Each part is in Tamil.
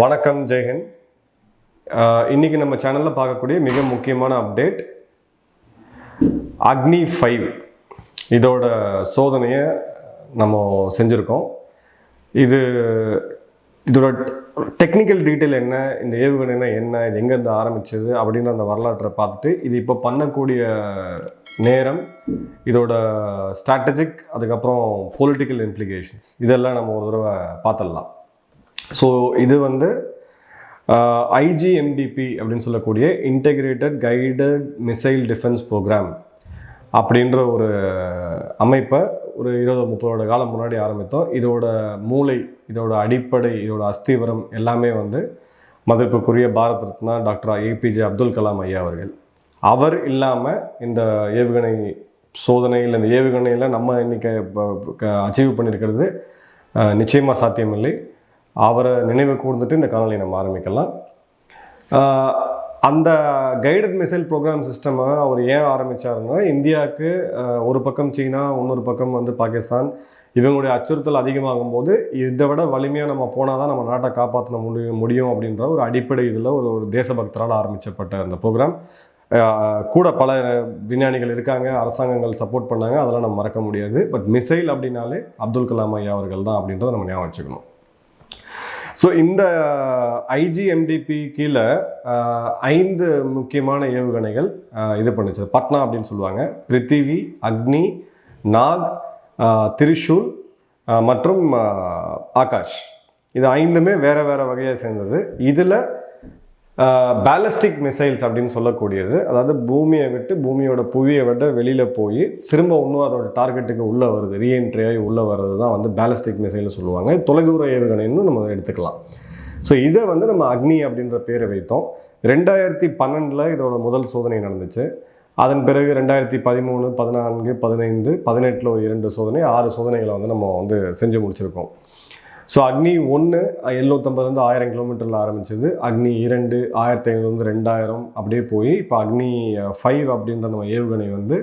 வணக்கம் ஜெயஹிந்த் இன்றைக்கி இன்னைக்கு நம்ம சேனலில் பார்க்கக்கூடிய மிக முக்கியமான அப்டேட் அக்னி ஃபைவ் இதோட சோதனையை நம்ம செஞ்சுருக்கோம். இது இதோட டெக்னிக்கல் டீட்டெயில் என்ன இந்த ஏவுகணைனா என்ன இது எங்கேருந்து ஆரம்பிச்சது அப்படின்னு அந்த வரலாற்றை பார்த்துட்டு இது இப்போ பண்ணக்கூடிய நேரம் இதோட ஸ்ட்ராட்டஜிக் அதுக்கப்புறம் பொலிட்டிக்கல் இம்ப்ளிகேஷன்ஸ் இதெல்லாம் நம்ம ஒரு தடவை பார்த்துடலாம். ஸோ இது வந்து ஐஜிஎம்டிபி அப்படின்னு சொல்லக்கூடிய integrated guided missile defence programme அப்படின்ற ஒரு அமைப்பை ஒரு இருபது முப்பது வருட காலம் முன்னாடி ஆரம்பித்தோம். இதோட மூளை இதோட அடிப்படை இதோட அஸ்திவரம் எல்லாமே வந்து மதிப்புக்குரிய பாரத் ரத்னா டாக்டர் ஏபிஜே அப்துல் கலாம் ஐயா அவர்கள். அவர் இல்லாமல் இந்த ஏவுகணை சோதனையில் இந்த ஏவுகணையில் நம்ம இன்றைக்கி அச்சீவ் பண்ணியிருக்கிறது நிச்சயமாக சாத்தியமில்லை. அவரை நினைவு கூர்ந்துட்டு இந்த காணொலியை நம்ம ஆரம்பிக்கலாம். அந்த கைடட் மிசைல் ப்ரோக்ராம் சிஸ்டமை அவர் ஏன் ஆரம்பித்தாருன்னா இந்தியாவுக்கு ஒரு பக்கம் சீனா இன்னொரு பக்கம் வந்து பாகிஸ்தான். இவங்களுடைய அச்சுறுத்தல் அதிகமாகும் போது இதை விட வலிமையாக நம்ம போனால் தான் நம்ம நாட்டை காப்பாற்ற முடியும் முடியும் அப்படின்ற ஒரு அடிப்படை இதில் ஒரு ஒரு தேசபக்தரால் ஆரம்பிக்கப்பட்ட அந்த ப்ரோக்ராம் கூட பல விஞ்ஞானிகள் இருக்காங்க அரசாங்கங்கள் சப்போர்ட் பண்ணாங்க அதெல்லாம் நம்ம மறக்க முடியாது. பட் மிசைல் அப்படின்னாலே அப்துல் கலாம் ஐயா அவர்கள் தான் அப்படின்றத நம்ம ஞாபகம் வச்சுக்கணும். ஸோ இந்த uh, ஐஜிஎம்டிபி கீழே uh, ஐந்து முக்கியமான ஏவுகணைகள் uh, இது பண்ணுச்சு. பட்னா அப்படின்னு சொல்லுவாங்க. பிருத்திவி அக்னி நாக் திரிஷூல் மற்றும் ஆகாஷ். இது ஐந்துமே வேறு வேறு வகையை சேர்ந்தது. இதில் பேலஸ்டிக் மிசைல்ஸ் அப்படின்னு சொல்லக்கூடியது. அதாவது பூமியை விட்டு பூமியோட புவியை விட வெளியில் போய் திரும்ப இன்னும் அதோட டார்கெட்டுக்கு உள்ளே வருது. ரீஎன்ட்ரி ஆகி உள்ளே வர்றது தான் வந்து பேலஸ்டிக் மிசைல்னு சொல்லுவாங்க. தொலைதூர ஏவுகணைன்னு நம்ம எடுத்துக்கலாம். ஸோ இதை வந்து நம்ம அக்னி அப்படின்ற பேரை வைத்தோம். ரெண்டாயிரத்தி பன்னெண்டில் இதோட முதல் சோதனை நடந்துச்சு. அதன் பிறகு ரெண்டாயிரத்தி பதிமூணு பதினான்கு பதினைந்து பதினெட்டில் ஒரு இரண்டு சோதனை ஆறு சோதனைகளை வந்து நம்ம வந்து செஞ்சு முடிச்சிருக்கோம். ஸோ அக்னி ஒன்று எழுநூற்றம்பதுலேருந்து ஆயிரம் கிலோமீட்டரில் ஆரம்பிச்சது. அக்னி இரண்டு ஆயிரத்தி ஐநூறுலேருந்து ரெண்டாயிரம் அப்படியே போய் இப்போ அக்னி ஃபைவ் அப்படின்ற நம்ம ஏவுகணை வந்து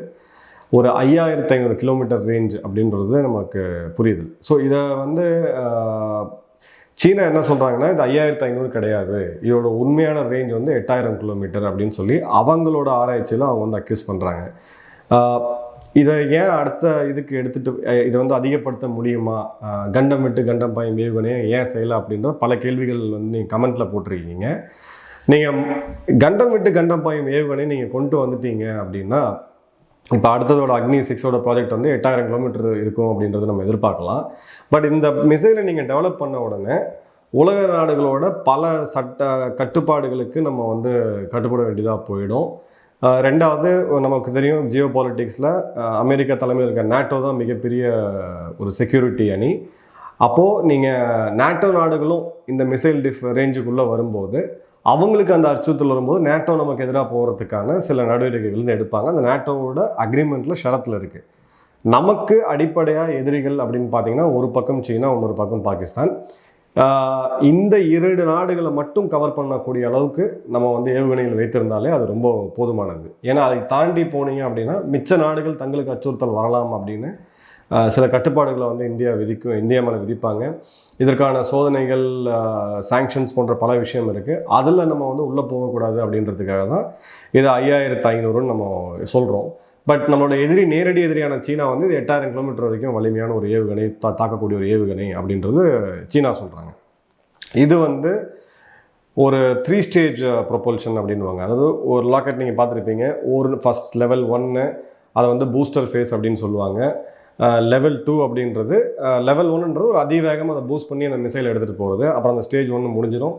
ஒரு ஐயாயிரத்தி ஐநூறு கிலோமீட்டர் ரேஞ்ச் அப்படின்றது நமக்கு புரியுது. ஸோ இதை வந்து சீனா என்ன சொல்கிறாங்கன்னா இது ஐயாயிரத்தி ஐநூறு கிடையாது. இதோட உண்மையான ரேஞ்ச் வந்து எட்டாயிரம் கிலோமீட்டர் அப்படின்னு சொல்லி அவங்களோட ஆராய்ச்சியில் அவங்க வந்து அக்யூஸ் பண்ணுறாங்க இதை ஏன் அடுத்த இதுக்கு எடுத்துகிட்டு இதை வந்து அதிகப்படுத்த முடியுமா? கண்டம் விட்டு கண்டம் பாயும் ஏவுகணையை ஏன் செய்யலாம் அப்படின்ற பல கேள்விகள் வந்து நீங்கள் கமெண்ட்டில் போட்டிருக்கீங்க. நீங்கள் கண்டம் விட்டு கண்டம் பாயும் ஏவுகணையை நீங்கள் கொண்டு வந்துட்டீங்க அப்படின்னா இப்போ அடுத்ததோட அக்னி சிக்ஸோட ப்ராஜெக்ட் வந்து எட்டாயிரம் கிலோமீட்டர் இருக்கும் அப்படின்றத நம்ம எதிர்பார்க்கலாம். பட் இந்த மிசைலை நீங்கள் டெவலப் பண்ண உடனே உலக நாடுகளோட பல சட்ட கட்டுப்பாடுகளுக்கு நம்ம வந்து கட்டுப்பட வேண்டியதாக போயிடும். ரெண்டாவது நமக்கு தெரியும் ஜியோ பாலிட்டிக்ஸில் அமெரிக்கா தலைமையில் இருக்க நேட்டோ தான் மிகப்பெரிய ஒரு செக்யூரிட்டி அணி. அப்போது நீங்கள் நேட்டோ நாடுகளும் இந்த மிசைல் டிஃப் ரேஞ்சுக்குள்ளே வரும்போது அவங்களுக்கு அந்த அச்சுறுத்தல் வரும்போது நேட்டோ நமக்கு எதிராக போகிறதுக்கான சில நடவடிக்கைகள் வந்து எடுப்பாங்க. அந்த நேட்டோவோட அக்ரிமெண்ட்டில் ஷரத்தில் இருக்குது நமக்கு அடிப்படையாக எதிரிகள் அப்படின்னு பார்த்தீங்கன்னா ஒரு பக்கம் சீனா இன்னொரு பக்கம் பாகிஸ்தான். இந்த இரண்டு நாடுகளை மட்டும் கவர் பண்ணக்கூடிய அளவுக்கு நம்ம வந்து ஏவுகணைகள் வைத்திருந்தாலே அது ரொம்ப போதுமானது. ஏன்னா அதை தாண்டி போனீங்க அப்படின்னா மிச்ச நாடுகள் தங்களுக்கு அச்சுறுத்தல் வரலாம் அப்படின்னு சில கட்டுப்பாடுகளை வந்து இந்தியா விதிக்கும் இந்தியா மேலே விதிப்பாங்க. இதற்கான சோதனைகள் சாங்ஷன்ஸ் போன்ற பல விஷயம் இருக்குது அதில் நம்ம வந்து உள்ளே போகக்கூடாது அப்படின்றதுக்காக தான் இது ஐயாயிரத்து ஐநூறுன்னு நம்ம சொல்கிறோம் பட் நம்மளோட எதிரி நேரடி எதிரியான சீனா வந்து இது எட்டாயிரம் கிலோமீட்டர் வரைக்கும் வலிமையான ஒரு ஏவுகணை தா தாக்கக்கூடிய ஒரு ஏவுகணை அப்படின்றது சீனா சொல்கிறாங்க இது வந்து ஒரு த்ரீ ஸ்டேஜ் ப்ரொபல்ஷன் அப்படின்வாங்க அதாவது ஒரு லாக்கெட் நீங்கள் பார்த்துருப்பீங்க ஒரு ஃபஸ்ட் லெவல் ஒன்று அதை வந்து பூஸ்டர் ஃபேஸ் அப்படின்னு சொல்லுவாங்க. Uh, லெவல் டூ அப்படின்றது uh, லெவல் ஒன்றுன்றது ஒரு அதிவேகம் அதை பூஸ்ட் பண்ணி அந்த மிசைல் எடுத்துகிட்டு போகிறது அப்புறம் அந்த ஸ்டேஜ் ஒன்று முடிஞ்சிடும்.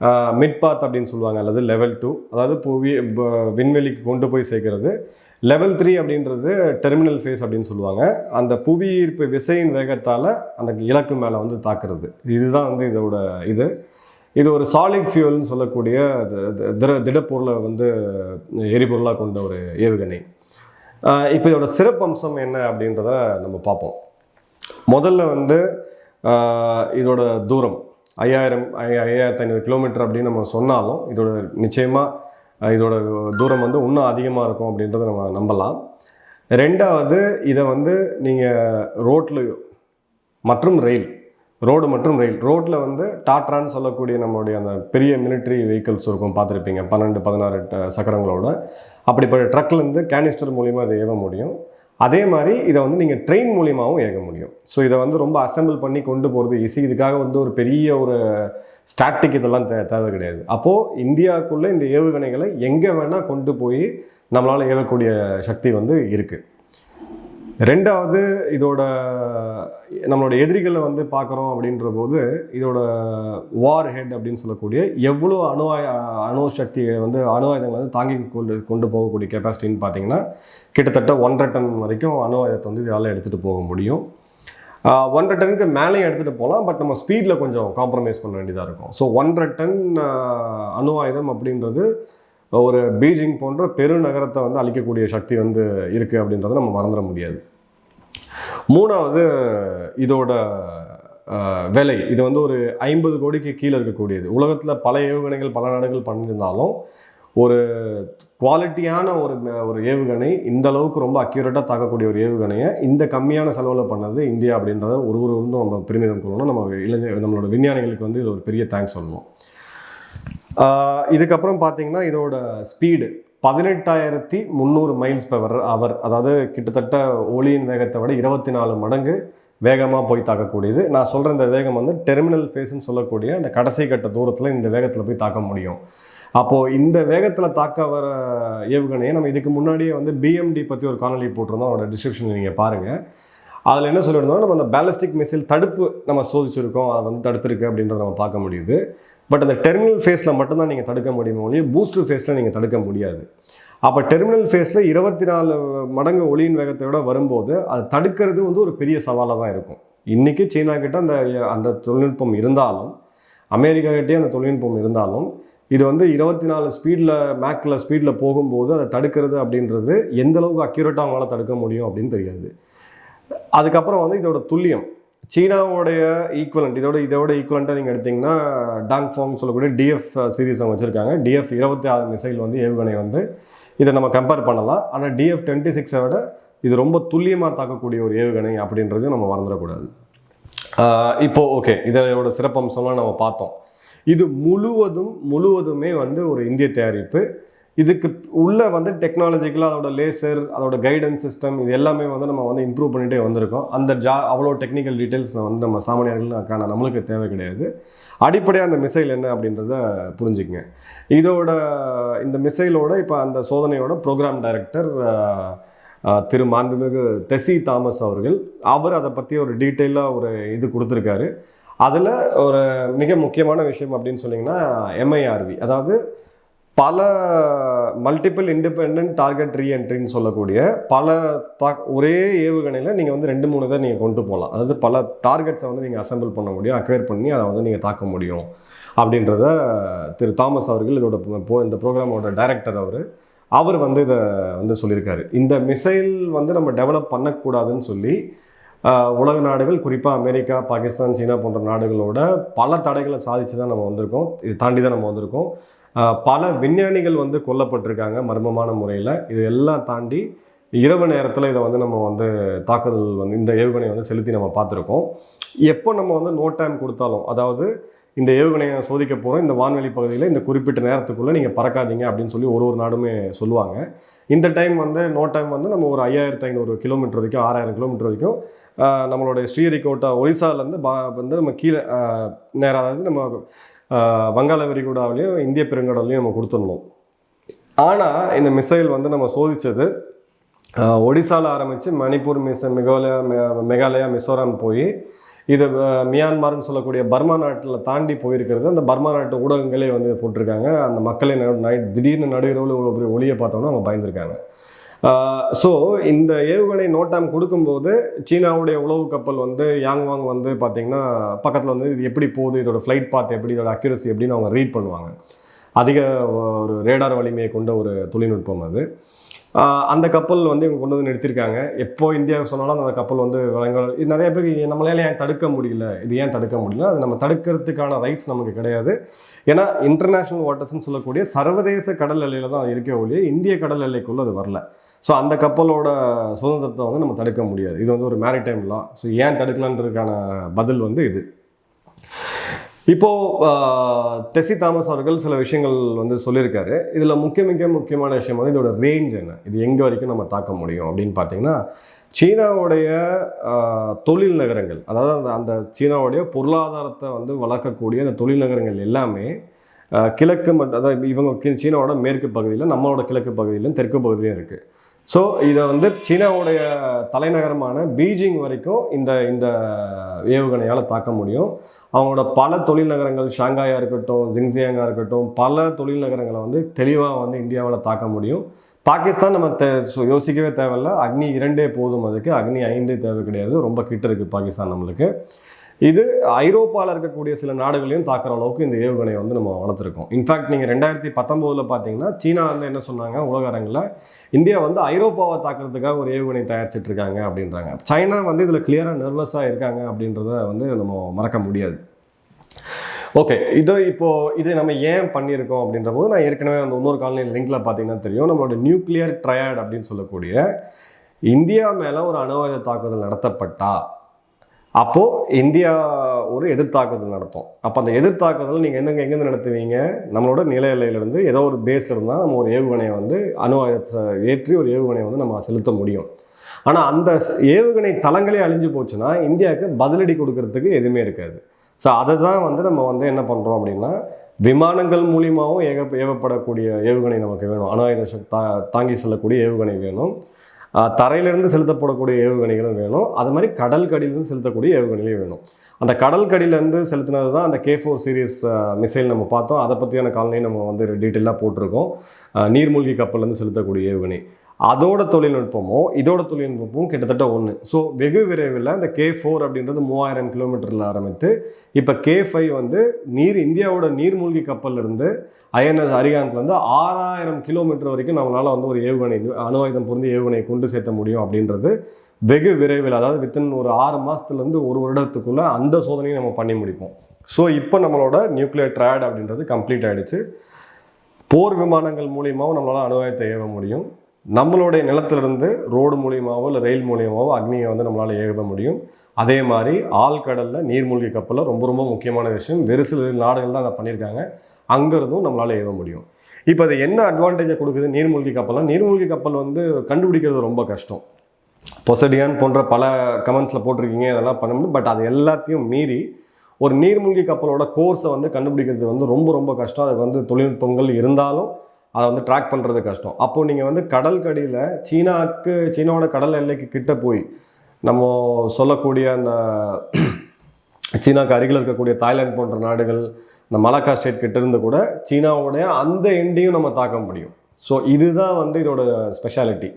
Uh, மிட் பாத் அப்படின்னு சொல்லுவாங்க அல்லது லெவல் டூ அதாவது புவி விண்வெளிக்கு கொண்டு போய் சேர்க்கறது. லெவல் த்ரீ அப்படின்றது டெர்மினல் ஃபேஸ் அப்படின்னு சொல்லுவாங்க. அந்த புவி ஈர்ப்பு விசையின் வேகத்தால் அந்த இலக்கு மேலே வந்து தாக்குறது. இதுதான் வந்து இதோட இது. இது ஒரு சாலிட் ஃபியூல்னு சொல்லக்கூடிய திட திடப்பொருளை வந்து எரிபொருளாக கொண்ட ஒரு ஏவுகணை. இப்போ இதோட சிறப்பம்சம் என்ன அப்படின்றத நம்ம பார்ப்போம். முதல்ல வந்து இதோட தூரம். ஐயாயிரம் ஐ- ஐயாயிரத்தி ஐநூறு கிலோமீட்டர் அப்படின்னு நம்ம சொன்னாலும் இதோட நிச்சயமாக இதோட தூரம் வந்து இன்னும் அதிகமாக இருக்கும் அப்படின்றத நம்ம நம்பலாம். ரெண்டாவது இதை வந்து நீங்கள் ரோட்டில் மற்றும் ரயில் ரோடு மற்றும் ரயில் ரோட்டில் வந்து டாட்ரான்னு சொல்லக்கூடிய நம்மளுடைய அந்த பெரிய மிலிட்ரி வெஹிக்கிள்ஸ் இருக்கும் பார்த்துருப்பீங்க. பன்னெண்டு பதினாறு சக்கரங்களோட. அப்படிப்பட்ட ட்ரக்லேருந்து கேனிஸ்டர் மூலிமா அதை ஏவ முடியும். அதே மாதிரி இதை வந்து நீங்கள் ட்ரெயின் மூலியமாகவும் ஏக முடியும். ஸோ இதை வந்து ரொம்ப அசெம்பிள் பண்ணி கொண்டு போகிறது ஈஸி இதுக்காக வந்து ஒரு பெரிய ஒரு ஸ்டாட்டிக் இதெல்லாம் தே தேவை கிடையாது. அப்போது இந்தியாவுக்குள்ளே இந்த ஏவுகணைகளை எங்கே வேணால் கொண்டு போய் நம்மளால் ஏவக்கூடிய சக்தி வந்து இருக்குது ரெண்டாவது இதோட நம்மளோட எதிரிகளை வந்து பார்க்குறோம் அப்படின்ற போது இதோட வார் ஹெட் அப்படின்னு சொல்லக்கூடிய எவ்வளோ அணு ஆய- அணு சக்தியை வந்து அணு ஆயுதங்களை வந்து தாங்கி கொண்டு கொண்டு போகக்கூடிய கெப்பாசிட்டின்னு பார்த்தீங்கன்னா கிட்டத்தட்ட ஒன்றரை டன் வரைக்கும் அணு ஆயுதத்தை வந்து இதால் எடுத்துகிட்டு போக முடியும். ஒன்றரை டன்னுக்கு மேலேயும் எடுத்துகிட்டு போகலாம் பட் நம்ம ஸ்பீடில் கொஞ்சம் காம்ப்ரமைஸ் பண்ண வேண்டியதாக இருக்கும். ஸோ ஒன்றரை டன் அணு ஆயுதம் அப்படின்றது ஒரு பீஜிங் போன்ற பெருநகரத்தை வந்து அழிக்கக்கூடிய சக்தி வந்து இருக்குது அப்படின்றத நம்ம மறந்துட முடியாது. மூணாவது இதோட விலை. இது வந்து ஒரு ஐம்பது கோடிக்கு கீழே இருக்கக்கூடியது. உலகத்தில் பல ஏவுகணைகள் பல நாடுகள் பண்ணியிருந்தாலும் ஒரு குவாலிட்டியான ஒரு ஒரு ஏவுகணை இந்த அளவுக்கு ரொம்ப அக்யூரேட்டாக தாக்கக்கூடிய ஒரு ஏவுகணையை இந்த கம்மியான செலவில் பண்ணது இந்தியா அப்படின்றத ஒரு ஒரு வந்து நம்ம பெருமிதம் கொள்ளணும். நம்ம இளைஞர் நம்மளோட விஞ்ஞானிகளுக்கு வந்து இது ஒரு பெரிய தேங்க்ஸ் சொல்லுவோம். இதுக்கப்புறம் பார்த்தீங்கன்னா இதோட ஸ்பீடு பதினெட்டாயிரத்தி முந்நூறு மைல்ஸ் பவர் அவர் அதாவது கிட்டத்தட்ட ஒளியின் வேகத்தை விட இருபத்தி நாலு மடங்கு வேகமாக போய் தாக்கக்கூடியது. நான் சொல்கிற இந்த வேகம் வந்து டெர்மினல் ஃபேஸ்ன்னு சொல்லக்கூடிய அந்த கடைசி கட்ட தூரத்தில் இந்த வேகத்தில் போய் தாக்க முடியும். அப்போது இந்த வேகத்தில் தாக்க வர ஏவுகணையை நம்ம இதுக்கு முன்னாடியே வந்து பிஎம்டி பற்றி ஒரு காணொலி போட்டிருந்தோம். அதோட டிஸ்கிரிப்ஷன் நீங்கள் பாருங்கள் அதில் என்ன சொல்லியிருந்தோம் நம்ம அந்த பேலஸ்டிக் மிசைல் தடுப்பு நம்ம சோதிச்சிருக்கோம். அதை வந்து தடுத்திருக்கு அப்படின்றத நம்ம பார்க்க முடியுது. பட் அந்த டெர்மினல் ஃபேஸில் மட்டும்தான் நீங்கள் தடுக்க முடியுமோ ஒழிய பூஸ்டர் ஃபேஸில் நீங்கள் தடுக்க முடியாது. அப்போ டெர்மினல் ஃபேஸில் இருபத்தி நாலு மடங்கு ஒளியின் வேகத்தை விட வரும்போது அதை தடுக்கிறது வந்து ஒரு பெரிய சவாலாக தான் இருக்கும். இன்றைக்கி சீனா கிட்ட அந்த அந்த தொழில்நுட்பம் இருந்தாலும் அமெரிக்கா கிட்டே அந்த தொழில்நுட்பம் இருந்தாலும் இது வந்து இருபத்தி நாலு ஸ்பீடில் மேக்கில் ஸ்பீடில் போகும்போது அதை தடுக்கிறது அப்படின்றது எந்த அளவுக்கு அக்யூரேட்டாக அவங்களால தடுக்க முடியும் அப்படின்னு தெரியாது. அதுக்கப்புறம் வந்து இதோட துல்லியம். சீனாவோடைய ஈக்குவலண்ட் இதோட இதோட ஈக்குவலண்ட்டாக நீங்கள் எடுத்தீங்கன்னா டாங் ஃபோங் சொல்லக்கூடிய டிஎஃப் சீரீஸ் அவங்க வச்சுருக்காங்க. டிஎஃப் இருபத்தி ஆறு மிசைல் வந்து ஏவுகணை வந்து இதை நம்ம கம்பேர் பண்ணலாம். ஆனால் டிஎஃப் டுவெண்ட்டி சிக்ஸை விட இது ரொம்ப துல்லியமாக தாக்கக்கூடிய ஒரு ஏவுகணை அப்படின்றதையும் நம்ம மறந்துடக்கூடாது. இப்போது ஓகே இதோட சிறப்பம்சம்லாம் நம்ம பார்த்தோம். இது முழுவதும் முழுவதுமே வந்து ஒரு இந்திய தயாரிப்பு. இதுக்கு உள்ளே வந்து டெக்னாலஜிக்கலாக அதோட லேசர் அதோட கைடன்ஸ் சிஸ்டம் இது எல்லாமே வந்து நம்ம வந்து இம்ப்ரூவ் பண்ணிகிட்டே வந்திருக்கோம். அந்த ஜா அவ்வளோ டெக்னிக்கல் டீட்டெயில்ஸ் வந்து நம்ம சாமானியர்களுக்கான நம்மளுக்கு தேவை கிடையாது. அடிப்படையாக அந்த மிசைல் என்ன அப்படின்றத புரிஞ்சுக்கங்க. இதோட இந்த மிசைலோட இப்போ அந்த சோதனையோட ப்ரோக்ராம் டைரக்டர் திரு மாண்புமிகு தெசி தாமஸ் அவர்கள் அவர் அதை பற்றி ஒரு டீட்டெயிலாக ஒரு இது கொடுத்துருக்காரு. அதில் ஒரு மிக முக்கியமான விஷயம் அப்படின்னு சொன்னிங்கன்னா எம்ஐஆர்வி அதாவது பல மல்டிபிள் இண்டிபெண்ட் டார்கெட் ரீஎன்ட்ரின்னு சொல்லக்கூடிய பல தா ஒரே ஏவுகணையில் நீங்கள் வந்து ரெண்டு மூணு இதை நீங்கள் கொண்டு போகலாம் அதாவது பல டார்கெட்ஸை வந்து நீங்கள் அசெம்பிள் பண்ண முடியும் அக்வேர் பண்ணி அதை வந்து நீங்கள் தாக்க முடியும் அப்படின்றத திரு தாமஸ் அவர்கள் இதோட போ இந்த ப்ரோக்ராமோட டைரக்டர் அவர் அவர் வந்து இதை வந்து சொல்லியிருக்காரு. இந்த மிசைல் வந்து நம்ம டெவலப் பண்ணக்கூடாதுன்னு சொல்லி உலக நாடுகள் குறிப்பாக அமெரிக்கா பாகிஸ்தான் சீனா போன்ற நாடுகளோட பல தடைகளை சாதித்து தான் நம்ம வந்திருக்கோம். இது தாண்டி தான் நம்ம வந்திருக்கோம். பல விஞ்ஞானிகள் வந்து கொல்லப்பட்டிருக்காங்க மர்மமான முறையில். இது எல்லாம் தாண்டி இரவு நேரத்தில் இதை வந்து நம்ம வந்து தாக்குதல் வந்து இந்த ஏவுகணையை வந்து செலுத்தி நம்ம பார்த்துருக்கோம். எப்போ நம்ம வந்து நோ டைம் கொடுத்தாலும் அதாவது இந்த ஏவுகணையை சோதிக்க போகிறோம் இந்த வான்வெளி பகுதியில் இந்த குறிப்பிட்ட நேரத்துக்குள்ளே நீங்கள் பறக்காதீங்க அப்படின்னு சொல்லி ஒரு ஒரு நாடுமே சொல்லுவாங்க. இந்த டைம் வந்து நோ டைம் வந்து நம்ம ஒரு ஐயாயிரத்து ஐநூறு கிலோமீட்டர் வரைக்கும் ஆறாயிரம் கிலோமீட்டர் வரைக்கும் நம்மளுடைய ஸ்ரீஹரிகோட்டா ஒரிசாலேருந்து பா வந்து நம்ம கீழே நேராக அதாவது நம்ம வங்காள விரிகுடாவிலையும் இந்திய பெருங்கடல்லையும் நம்ம கொடுத்துருந்தோம் ஆனால் இந்த மிசைல் வந்து நம்ம சோதித்தது ஒடிசாவில் ஆரம்பித்து மணிப்பூர் மிஸ் மேகாலயா மெ- மிசோரம் போய் இது மியான்மார்னு சொல்லக்கூடிய பர்மா நாட்டில் தாண்டி போயிருக்கிறது. அந்த பர்மா நாட்டு ஊடகங்களே வந்து போட்டிருக்காங்க. அந்த மக்களே நடு நைட் திடீர்னு நடுவில் இவ்வளோ பெரிய ஒளியை பார்த்தோன்னா அவங்க பயந்துருக்காங்க. ஸோ இந்த ஏவுகணை நோட்டாம் கொடுக்கும்போது சீனாவுடைய உளவு கப்பல் வந்து யாங்வாங் வந்து பார்த்திங்கன்னா பக்கத்தில் வந்து இது எப்படி போகுது இதோட ஃப்ளைட் பார்த்து எப்படி இதோட அக்யூரசி எப்படின்னு அவங்க ரீட் பண்ணுவாங்க. அதிக ஒரு ரேடார் வலிமையை கொண்ட ஒரு தொழில்நுட்பம் அது. அந்த கப்பல் வந்து இவங்க கொண்டு வந்து நிறுத்தியிருக்காங்க எப்போ இந்தியா சொன்னாலும் அந்த கப்பல் வந்து வழங்க இது நிறைய பேர் நம்மளால ஏன் தடுக்க முடியல இது ஏன் தடுக்க முடியல அது நம்ம தடுக்கிறதுக்கான ரைட்ஸ் நமக்கு கிடையாது. ஏன்னா இன்டர்நேஷ்னல் வாட்டர்ஸ்னு சொல்லக்கூடிய சர்வதேச கடல் எல்லையில் தான் இருக்கே ஒழிய இந்திய கடல் எல்லைக்குள்ளே அது வரல. ஸோ அந்த கப்பலோட சுதந்திரத்தை வந்து நம்ம தடுக்க முடியாது. இது வந்து ஒரு மேரிடைம் லா ஸோ ஏன் தடுக்கலான்றதுக்கான பதில் வந்து இது. இப்போது டெசி தாமஸ் அவர்கள் சில விஷயங்கள் வந்து சொல்லியிருக்காரு. இதில் முக்கிய மிக முக்கியமான விஷயம் வந்து இதோட ரேஞ்ச் என்ன? இது எங்கே வரைக்கும் நம்ம தாக்க முடியும் அப்படின்னு பார்த்தீங்கன்னா சீனாவுடைய தொழில் நகரங்கள் அதாவது அந்த அந்த சீனாவுடைய பொருளாதாரத்தை வந்து வளர்க்கக்கூடிய அந்த தொழில் நகரங்கள் எல்லாமே கிழக்கு மற்றும் அதாவது இவங்க சீனாவோட மேற்கு பகுதியில் நம்மளோட கிழக்கு பகுதியிலும் தெற்கு பகுதியிலும் இருக்குது ஸோ இதை வந்து சீனாவுடைய தலைநகரமான பீஜிங் வரைக்கும் இந்த இந்த ஏவுகணையால் தாக்க முடியும். அவங்களோட பல தொழில் நகரங்கள் ஷாங்காயாக இருக்கட்டும் ஜிங்ஸியாங்காக இருக்கட்டும் பல தொழில் நகரங்களை வந்து தெளிவாக வந்து இந்தியாவில் தாக்க முடியும். பாகிஸ்தான் நம்ம தே யோசிக்கவே தேவையில்ல. அக்னி இரண்டே போதும் அதுக்கு. அக்னி ஐந்தே தேவை கிடையாது. ரொம்ப கிட்ட இருக்குது பாகிஸ்தான் நம்மளுக்கு. இது ஐரோப்பாவில் இருக்கக்கூடிய சில நாடுகளையும் தாக்குற அளவுக்கு இந்த ஏவுகணையை வந்து நம்ம வளர்த்துருக்கோம். இன்ஃபேக்ட் நீங்கள் ரெண்டாயிரத்தி பத்தொம்போதில் பார்த்தீங்கன்னா சீனா வந்து என்ன சொன்னாங்க? உலக அரங்கில் இந்தியா வந்து ஐரோப்பாவை தாக்குறதுக்காக ஒரு ஏவுகணை தயாரிச்சிட்டு இருக்காங்க அப்படின்றாங்க. சைனா வந்து இதில் கிளியராக நர்வஸாக இருக்காங்க அப்படின்றத வந்து நம்ம மறக்க முடியாது. ஓகே இது இப்போது இது நம்ம ஏன் பண்ணியிருக்கோம் அப்படின்ற போது நான் ஏற்கனவே அந்த இன்னொரு காலநிலை லிங்க்ல பார்த்தீங்கன்னா தெரியும். நம்மளோட நியூக்ளியர் ட்ரையாட் அப்படின்னு சொல்லக்கூடிய இந்தியா மேலே ஒரு அணு ஆயுத தாக்குதல் நடத்தப்பட்டா அப்போது இந்தியா ஒரு எதிர்த்தாக்குதல் நடத்தும். அப்போ அந்த எதிர்த்தாக்குதல் நீங்கள் எந்தெங்க எங்கேருந்து நடத்துவீங்க? நம்மளோட நில எல்லையிலேருந்து ஏதோ ஒரு பேஸில் இருந்தால் நம்ம ஒரு ஏவுகணையை வந்து அணு ஏற்றி ஒரு ஏவுகணையை வந்து நம்ம செலுத்த முடியும். ஆனால் அந்த ஏவுகணை தளங்களே அழிஞ்சு போச்சுன்னா இந்தியாவுக்கு பதிலடி கொடுக்கறதுக்கு எதுவுமே இருக்காது. ஸோ அதை தான் வந்து நம்ம வந்து என்ன பண்ணுறோம் அப்படின்னா விமானங்கள் மூலியமாகவும் ஏக ஏவப்படக்கூடிய ஏவுகணை நமக்கு வேணும். அணு ஆயுத தா- தாங்கி செல்லக்கூடிய ஏவுகணை வேணும். தரையிலிருந்து செலுத்தப்படக்கூடிய ஏவுகணைகளும் வேணும். அது மாதிரி கடல் கடியிலிருந்து செலுத்தக்கூடிய ஏவுகணைகளும் வேணும். அந்த கடல் கடியிலேருந்து செலுத்தினது தான் அந்த கே ஃபோர் சீரியஸ் மிசைல் நம்ம பார்த்தோம். அதை பற்றியான காலனையும் நம்ம வந்து டீட்டெயிலாக போட்டிருக்கோம். நீர்மூழ்கி கப்பல்லேருந்து செலுத்தக்கூடிய ஏவுகணை. அதோட தொழில்நுட்பமும் இதோட தொழில்நுட்பமும் கிட்டத்தட்ட ஒன்று ஸோ வெகு விரைவில் இந்த கே ஃபோர் அப்படின்றது மூவாயிரம் கிலோமீட்டரில் ஆரம்பித்து இப்போ கே ஃபைவ் வந்து நீர் இந்தியாவோட நீர்மூழ்கி கப்பல்லேருந்து ஐஎன்எஸ் அரிகாந்த்லேருந்து ஆறாயிரம் கிலோமீட்டர் வரைக்கும் நம்மளால் வந்து ஒரு ஏவுகணை அணு ஆயுதம் பொருந்து ஏவுகணை கொண்டு சேர்த்த முடியும் அப்படின்றது வெகு விரைவில் அதாவது வித்தின் ஒரு ஆறு மாதத்துலேருந்து ஒரு வருடத்துக்குள்ளே அந்த சோதனையை நம்ம பண்ணி முடிப்போம். ஸோ இப்போ நம்மளோட நியூக்ளியர் ட்ராட் அப்படின்றது கம்ப்ளீட் ஆகிடுச்சு போர் விமானங்கள் மூலியமாகவும் நம்மளால் அணு ஆயுதத்தை ஏவ முடியும். நம்மளுடைய நிலத்திலிருந்து ரோடு மூலியமாவோ இல்லை ரயில் மூலியமாவோ அக்னியை வந்து நம்மளால் ஏகத முடியும். அதே மாதிரி ஆழ்கடலில் நீர்மூழ்கி கப்பலில் ரொம்ப ரொம்ப முக்கியமான விஷயம். வெறு சில நாடுகள் தான் அதை பண்ணியிருக்காங்க. அங்கேருந்தும் நம்மளால் ஏவ முடியும். இப்போ அது என்ன அட்வான்டேஜை கொடுக்குது நீர்மூழ்கி கப்பல்லாம் நீர்மூழ்கி கப்பல் வந்து கண்டுபிடிக்கிறது ரொம்ப கஷ்டம். பொசடியான் போன்ற பல கமெண்ட்ஸில் போட்டிருக்கீங்க இதெல்லாம் பண்ண முடியும். பட் அது எல்லாத்தையும் மீறி ஒரு நீர்மூழ்கி கப்பலோட கோர்ஸை வந்து கண்டுபிடிக்கிறது வந்து ரொம்ப ரொம்ப கஷ்டம். அதுக்கு வந்து தொழில்நுட்பங்கள் இருந்தாலும் அதை வந்து ட்ராக் பண்ணுறது கஷ்டம். அப்போது நீங்கள் வந்து கடல் கடியில் சீனாவுக்கு சீனாவோட கடல் எல்லைக்கு கிட்ட போய் நம்ம சொல்லக்கூடிய அந்த சீனாவுக்கு அருகில் இருக்கக்கூடிய தாய்லாந்து போன்ற நாடுகள் இந்த மலாக்கா ஸ்டேட் கிட்ட இருந்து கூட சீனாவுடைய அந்த எண்டையும் நம்ம தாக்க முடியும். ஸோ இதுதான் வந்து இதோட ஸ்பெஷாலிட்டி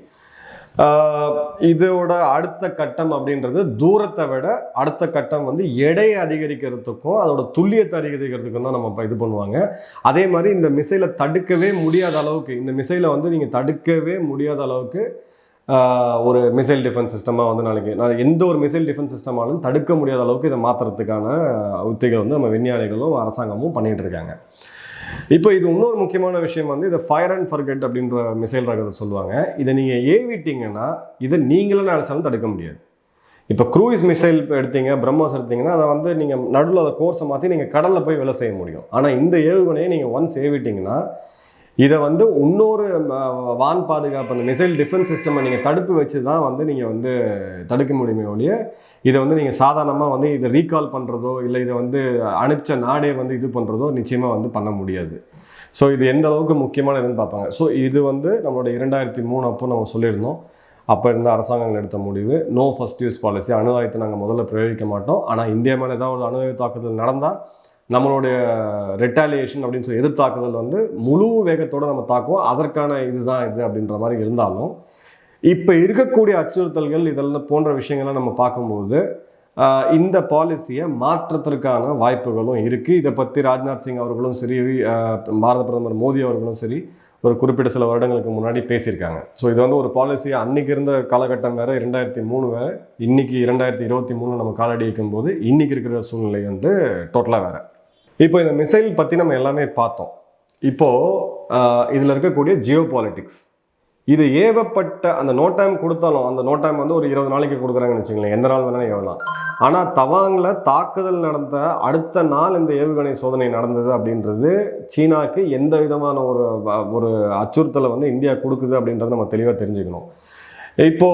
இதோட அடுத்த கட்டம் அப்படின்றது தூரத்தை விட அடுத்த கட்டம் வந்து எடையை அதிகரிக்கிறதுக்கும் அதோட துல்லியத்தை அதிகரிக்கிறதுக்கும் தான் நம்ம இது பண்ணுவாங்க. அதே மாதிரி இந்த மிசைலை தடுக்கவே முடியாத அளவுக்கு இந்த மிசைலை வந்து நீங்கள் தடுக்கவே முடியாத அளவுக்கு ஒரு மிசைல் டிஃபென்ஸ் சிஸ்டமாக வந்து நாளைக்கு நான் எந்த ஒரு மிசைல் டிஃபென்ஸ் சிஸ்டமாலும் தடுக்க முடியாத அளவுக்கு இதை மாற்றுறதுக்கான உத்திகள் வந்து நம்ம விஞ்ஞானிகளும் அரசாங்கமும் பண்ணிகிட்டு இருக்காங்க. இப்போ இது இன்னொரு முக்கியமான விஷயம் வந்து இதை ஃபயர் அண்ட் ஃபர்கெட் அப்படின்ற மிசைல் ரகத்தை சொல்லுவாங்க. இதை நீங்கள் ஏவிட்டீங்கன்னா இதை நீங்களே நினச்சாலும் தடுக்க முடியாது. இப்போ க்ரூயிஸ் மிசைல் இப்போ எடுத்தீங்க பிரம்மாஸ் எடுத்தீங்கன்னா அதை வந்து நீங்கள் நடுவில் அதை கோர்ஸை மாற்றி நீங்கள் கடலில் போய் வேலை செய்ய முடியும். ஆனால் இந்த ஏவுகணையை நீங்கள் ஒன்ஸ் ஏவிட்டிங்கன்னா இதை வந்து இன்னொரு வான் பாதுகாப்பு அந்த மிசைல் டிஃபென்ஸ் சிஸ்டமை நீங்கள் தடுப்பு வச்சு தான் வந்து நீங்கள் வந்து தடுக்க முடியுமே ஒழிய இதை வந்து நீங்கள் சாதாரணமாக வந்து இதை ரீகால் பண்ணுறதோ இல்லை இதை வந்து அனுப்பிச்ச நாடே வந்து இது பண்ணுறதோ நிச்சயமாக வந்து பண்ண முடியாது. ஸோ இது எந்த அளவுக்கு முக்கியமான இதுன்னு பார்ப்பாங்க. ஸோ இது வந்து நம்மளோட இரண்டாயிரத்தி மூணு அப்போ நம்ம சொல்லியிருந்தோம். அப்போ இருந்த அரசாங்கங்கள் எடுத்த முடிவு. நோ ஃபஸ்ட் யூஸ் பாலிசி அணுவாயத்தை நாங்கள் முதல்ல பிரயோகிக்க மாட்டோம். ஆனால் இந்தியா மேலே ஏதாவது ஒரு அணுவாய தாக்குதல் நடந்தால் நம்மளுடைய ரெட்டாலியேஷன் அப்படின்னு சொல்லி எதிர்த்தாக்குதல் வந்து முழு வேகத்தோடு நம்ம தாக்குவோம். அதற்கான இதுதான் இது அப்படின்ற மாதிரி இருந்தாலும் இப்போ இருக்கக்கூடிய அச்சுறுத்தல்கள் இதெல்லாம் போன்ற விஷயங்கள்லாம் நம்ம பார்க்கும்போது இந்த பாலிசியை மாற்றத்திற்கான வாய்ப்புகளும் இருக்குது இதை பற்றி ராஜ்நாத் சிங் அவர்களும் சரி பாரத பிரதமர் மோடி அவர்களும் சரி ஒரு குறிப்பிட்ட சில வருடங்களுக்கு முன்னாடி பேசியிருக்காங்க. ஸோ இது வந்து ஒரு பாலிசி அன்னைக்கு இருந்த காலகட்டம் வேறு இரண்டாயிரத்தி மூணு வேறு இன்னைக்கு இரண்டாயிரத்தி இருபத்தி மூணு நம்ம காலடி வைக்கும்போது இன்றைக்கி இருக்கிற சூழ்நிலை வந்து டோட்டலாக வேறு. இப்போ இந்த மிசைல் பற்றி நம்ம எல்லாமே பார்த்தோம். இப்போது இதில் இருக்கக்கூடிய ஜியோ பாலிட்டிக்ஸ் இது ஏவப்பட்ட அந்த நோ டைம் கொடுத்தாலும் அந்த நோ டைம் வந்து ஒரு இருபது நாளைக்கு கொடுக்குறாங்கன்னு வச்சுங்களேன் எந்த நாள் வேணாலும் ஏவலாம். ஆனால் தவாங்கில் தாக்குதல் நடந்த அடுத்த நாள் இந்த ஏவுகணை சோதனை நடந்தது அப்படின்றது சீனாக்கு எந்த விதமான ஒரு ஒரு அச்சுறுத்தலை வந்து இந்தியா கொடுக்குது அப்படின்றத நம்ம தெளிவாக தெரிஞ்சுக்கணும். இப்போ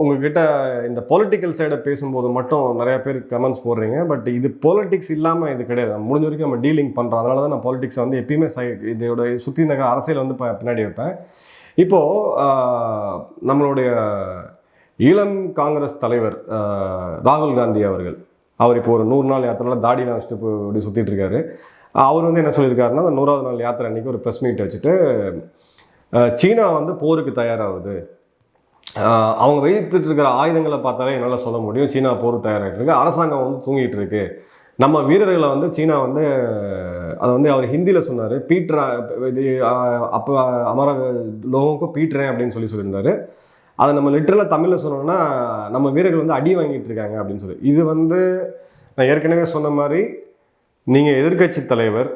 உங்ககிட்ட இந்த பொலிட்டிக்கல் சைடை பேசும்போது மட்டும் நிறையா பேர் கமெண்ட்ஸ் போடுறீங்க. பட் இது பொலிட்டிக்ஸ் இல்லாமல் இது கிடையாது. முடிஞ்ச வரைக்கும் நம்ம டீலிங் பண்ணுறோம் அதனால தான் நான் பொலிட்டிக்ஸை வந்து எப்பயுமே சை இதோட சுற்றி நகர அரசியல் வந்து பின்னாடி வைப்பேன். இப்போது நம்மளுடைய இளம் காங்கிரஸ் தலைவர் ராகுல் காந்தி அவர்கள். அவர் இப்போ ஒரு நூறு நாள் யாத்திரையில் தாடிலாம் வச்சுட்டு இப்போ இப்படி சுற்றிட்டு இருக்காரு. அவர் வந்து என்ன சொல்லியிருக்காருன்னா அந்த நூறாவது நாள் யாத்திரை அன்னைக்கு ஒரு ப்ரெஸ் மீட் வச்சுட்டு சீனா வந்து போருக்கு தயாராகுது. அவங்க வைத்துட்டு இருக்கிற ஆயுதங்களை பார்த்தாலே என்னால் சொல்ல முடியும். சீனா போர் தயாராகிட்டு இருக்கு அரசாங்கம் வந்து தூங்கிட்டு இருக்கு நம்ம வீரர்களை வந்து சீனா வந்து அதை வந்து அவர் ஹிந்தியில் சொன்னார். பீட்ரா இது அப்போ அமர லோகோக்கும் பீட்டுறேன் அப்படின்னு சொல்லி சொல்லியிருந்தார். அதை நம்ம லிட்டரலாக தமிழில் சொன்னோம்னா நம்ம வீரர்கள் வந்து அடி வாங்கிட்டு இருக்காங்க அப்படின்னு சொல்லி. இது வந்து நான் ஏற்கனவே சொன்ன மாதிரி நீங்கள் எதிர்க்கட்சி தலைவர்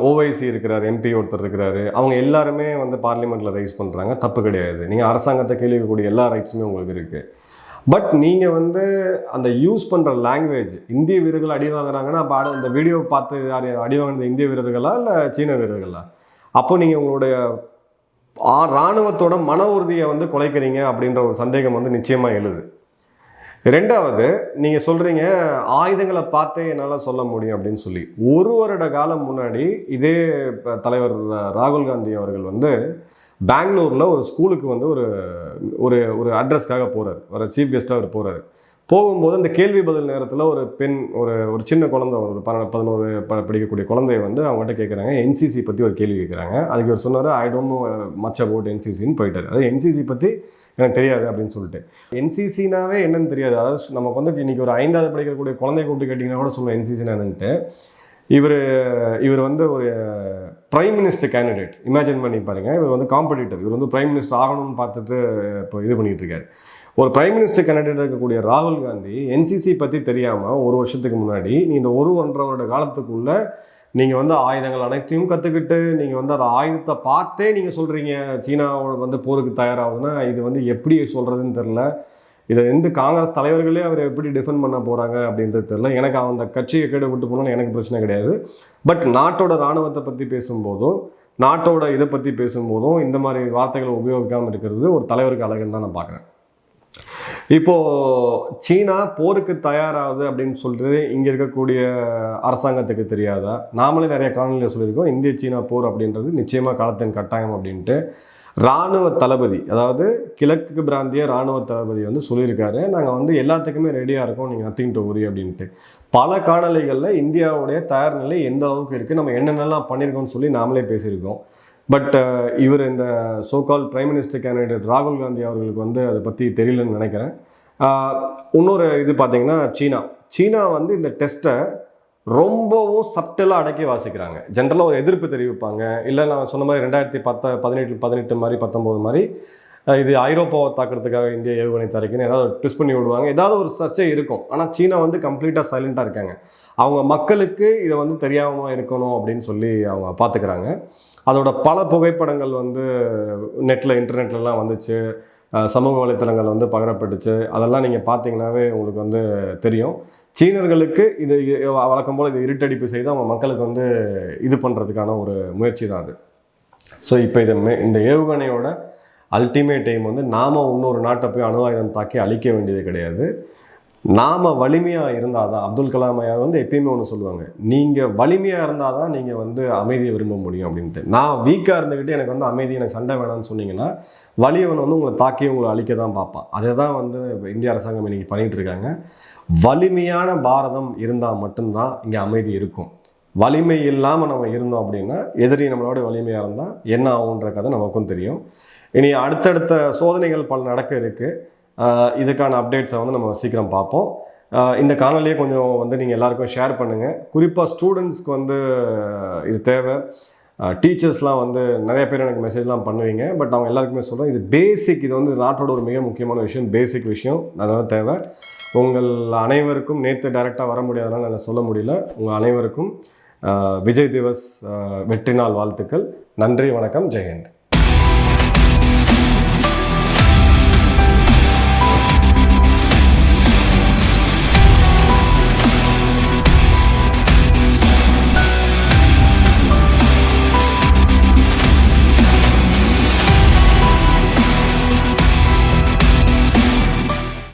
ஓவைசி இருக்கிறார் எம்பி ஒருத்தர் இருக்கிறாரு அவங்க எல்லாருமே வந்து பார்லிமெண்ட்டில் ரைஸ் பண்ணுறாங்க தப்பு கிடையாது. நீங்கள் அரசாங்கத்தை கேள்விக்கக்கூடிய எல்லா ரைட்ஸுமே உங்களுக்கு இருக்குது பட் நீங்கள் வந்து அந்த யூஸ் பண்ணுற லாங்குவேஜ் இந்திய வீரர்கள் அடி வாங்குறாங்கன்னா அப்போ அந்த வீடியோ பார்த்து யார் அடி வாங்கினது இந்திய வீரர்களா இல்லை சீன வீரர்களா? அப்போ நீங்கள் உங்களுடைய ஆ- ராணுவத்தோட மன உறுதியை வந்து குலைக்கிறீங்க அப்படின்ற ஒரு சந்தேகம் வந்து நிச்சயமாக எழுது. ரெண்டாவது நீங்கள் சொல்கிறீங்க ஆயுதங்களை பார்த்தே என்னால் சொல்ல முடியும் அப்படின்னு சொல்லி. ஒரு வருட காலம் முன்னாடி இதே தலைவர் ரா- ராகுல் காந்தி அவர்கள் வந்து பெங்களூரில் ஒரு ஸ்கூலுக்கு வந்து ஒரு ஒரு ஒரு அட்ரஸ்க்காக போகிறார் ஒரு சீஃப் கெஸ்ட்டாக அவர் போகிறார் போகும்போது அந்த கேள்வி பதில் நேரத்தில் ஒரு பெண் ஒரு ஒரு சின்ன குழந்தை ஒரு பன பதினோரு ப படிக்கக்கூடிய குழந்தைய வந்து அவங்ககிட்ட கேட்குறாங்க என்சிசி பற்றி ஒரு கேள்வி கேட்குறாங்க அதுக்கு அவர் சொன்னார் I don't know much uh, about என்சிசின்னு போயிட்டார். அது என்சிசி பற்றி எனக்கு தெரியாது அப்படின்னு சொல்லிட்டு. என்சிசினாவே என்னன்னு தெரியாது. அதாவது நமக்கு வந்து இன்றைக்கி ஒரு ஐந்தாவது படிக்கக்கூடிய குழந்தைய கூப்பிட்டு கேட்டிங்கன்னா கூட சொல்லுவேன் என்சிசினா என்னன்ட்டு. இவர் இவர் வந்து ஒரு ப்ரைம் மினிஸ்டர் கேண்டிடேட் இமேஜின் பண்ணி பாருங்க. இவர் வந்து காம்படிட்டர் இவர் வந்து ப்ரைம் மினிஸ்டர் ஆகணும்னு பார்த்துட்டு இப்போ இது பண்ணிகிட்டு இருக்காரு. ஒரு பிரைம் மினிஸ்டர் கேண்டிடேட் இருக்கக்கூடிய ராகுல் காந்தி என்சிசி பற்றி தெரியாமல் ஒரு வருஷத்துக்கு முன்னாடி நீ இந்த ஒரு ஒன்றரை வருட காலத்துக்குள்ளே நீங்கள் வந்து ஆயுதங்கள் அனைத்தையும் கற்றுக்கிட்டு நீங்கள் வந்து அந்த ஆயுதத்தை பார்த்தே நீங்கள் சொல்கிறீங்க சீனா வந்து போருக்கு தயாராகுதுன்னா இது வந்து எப்படி சொல்கிறதுன்னு தெரில இதை வந்து காங்கிரஸ் தலைவர்களே அவர் எப்படி டிஃபெண்ட் பண்ண போகிறாங்க அப்படின்றது தெரில எனக்கு அந்த கட்சியை கேடுபட்டு விட்டு எனக்கு பிரச்சனை கிடையாது. பட் நாட்டோட இராணுவத்தை பற்றி பேசும்போதும் நாட்டோட இதை பற்றி பேசும்போதும் இந்த மாதிரி வார்த்தைகளை உபயோகிக்காமல் இருக்கிறது ஒரு தலைவருக்கு அழகுன்னு தான் நான் பார்க்குறேன். இப்போது சீனா போருக்கு தயாராகுது அப்படின்னு சொல்லிட்டு இங்கே இருக்கக்கூடிய அரசாங்கத்துக்கு தெரியாதா? நாமளே நிறைய காணொலியில் சொல்லியிருக்கோம். இந்திய சீனா போர் அப்படின்றது நிச்சயமாக காலத்தின் கட்டாயம் அப்படின்ட்டு இராணுவ தளபதி அதாவது கிழக்கு பிராந்திய இராணுவ தளபதி வந்து சொல்லியிருக்காரு. நாங்கள் வந்து எல்லாத்துக்குமே ரெடியாக இருக்கோம். நீங்கள் நத்திங் டு உரி அப்படின்ட்டு. பல காணொலிகளில் இந்தியாவுடைய தயார் நிலை எந்த அளவுக்கு இருக்குது நம்ம என்னென்னலாம் பண்ணியிருக்கோம்னு சொல்லி நாமளே பேசியிருக்கோம். பட் uh, இவர் இந்த சோகால் பிரைம் மினிஸ்டர் கேண்டிடேட் ராகுல் காந்தி அவர்களுக்கு வந்து அதை பற்றி தெரியலன்னு நினைக்கிறேன். இன்னொரு இது பார்த்தீங்கன்னா சீனா. சீனா வந்து இந்த டெஸ்ட்டை ரொம்பவும் சப்டலாக அடக்கி வாசிக்கிறாங்க. ஜென்ரலாக ஒரு எதிர்ப்பு தெரிவிப்பாங்க. இல்லை நான் சொன்ன மாதிரி ரெண்டாயிரத்தி பத்த பதினெட்டு பதினெட்டு மாதிரி பத்தொம்போது மாதிரி இது ஐரோப்பாவை தாக்குறதுக்காக இந்திய ஏவுகணை தரைக்குன்னு ஏதாவது ட்விஸ்ட் பண்ணி விடுவாங்க. ஏதாவது ஒரு சர்ச்சை இருக்கும். ஆனால் சீனா வந்து கம்ப்ளீட்டாக சைலண்ட்டாக இருக்காங்க. அவங்க மக்களுக்கு இதை வந்து தெரியாமல் இருக்கணும் அப்படின்னு சொல்லி அவங்க பார்த்துக்கிறாங்க அதோட பல புகைப்படங்கள் வந்து நெட்டில் இன்டர்நெட்லலாம் வந்துச்சு. சமூக வலைத்தளங்கள் வந்து பகிரப்பட்டுச்சு. அதெல்லாம் நீங்கள் பார்த்தீங்கன்னாவே உங்களுக்கு வந்து தெரியும். சீனர்களுக்கு இது வழக்கம் போல் இது இருட்டடிப்பு செய்து அவங்க மக்களுக்கு வந்து இது பண்ணுறதுக்கான ஒரு முயற்சி தான் அது. ஸோ இப்போ இதை மே இந்த ஏவுகணையோட அல்டிமேட் எய்ம் வந்து நாம் இன்னொரு நாட்டை போய் அணு ஆயுதம் தாக்கி அழிக்க வேண்டியது கிடையாது. நாம் வலிமையாக இருந்தால் தான் அப்துல் கலாம் வந்து எப்பயுமே ஒன்று சொல்லுவாங்க நீங்கள் வலிமையாக இருந்தால் தான் நீங்கள் வந்து அமைதியை விரும்ப முடியும் அப்படின்ட்டு. நான் வீக்காக இருந்துக்கிட்டு எனக்கு வந்து அமைதி எனக்கு சண்டை வேணாம்னு சொன்னீங்கன்னா வலியவன் வந்து உங்களை தாக்கி உங்களை அழிக்க தான் பார்ப்பான். அதை தான் வந்து இந்திய அரசாங்கம் இன்றைக்கி பண்ணிகிட்டு இருக்காங்க. வலிமையான பாரதம் இருந்தால் மட்டும்தான் இங்கே அமைதி இருக்கும். வலிமை இல்லாமல் நம்ம இருந்தோம் அப்படின்னா எதிரி நம்மளோட வலிமையாக இருந்தால் என்ன ஆகுன்ற கதை நமக்கும் தெரியும். இனி அடுத்தடுத்த சோதனைகள் பல நடக்க இருக்குது இதுக்கான அப்டேட்ஸை வந்து நம்ம சீக்கிரம் பார்ப்போம். இந்த காணொலியை கொஞ்சம் வந்து நீங்கள் எல்லாருக்கும் ஷேர் பண்ணுங்கள் குறிப்பாக ஸ்டூடெண்ட்ஸ்க்கு வந்து இது தேவை. டீச்சர்ஸ்லாம் வந்து நிறைய பேர் எனக்கு மெசேஜ்லாம் பண்ணுவீங்க. பட் அவங்க எல்லாருக்குமே சொல்கிறேன் இது பேசிக் இது வந்து நாட்டோட ஒரு மிக முக்கியமான விஷயம் பேசிக் விஷயம். அதான் தேவை. உங்கள் அனைவருக்கும் நேற்று டைரெக்டாக வர முடியாதனால என்னால் சொல்ல முடியல. உங்கள் அனைவருக்கும் விஜய் திவஸ் வெற்றி நாள் வாழ்த்துக்கள். நன்றி வணக்கம் ஜெயந்த்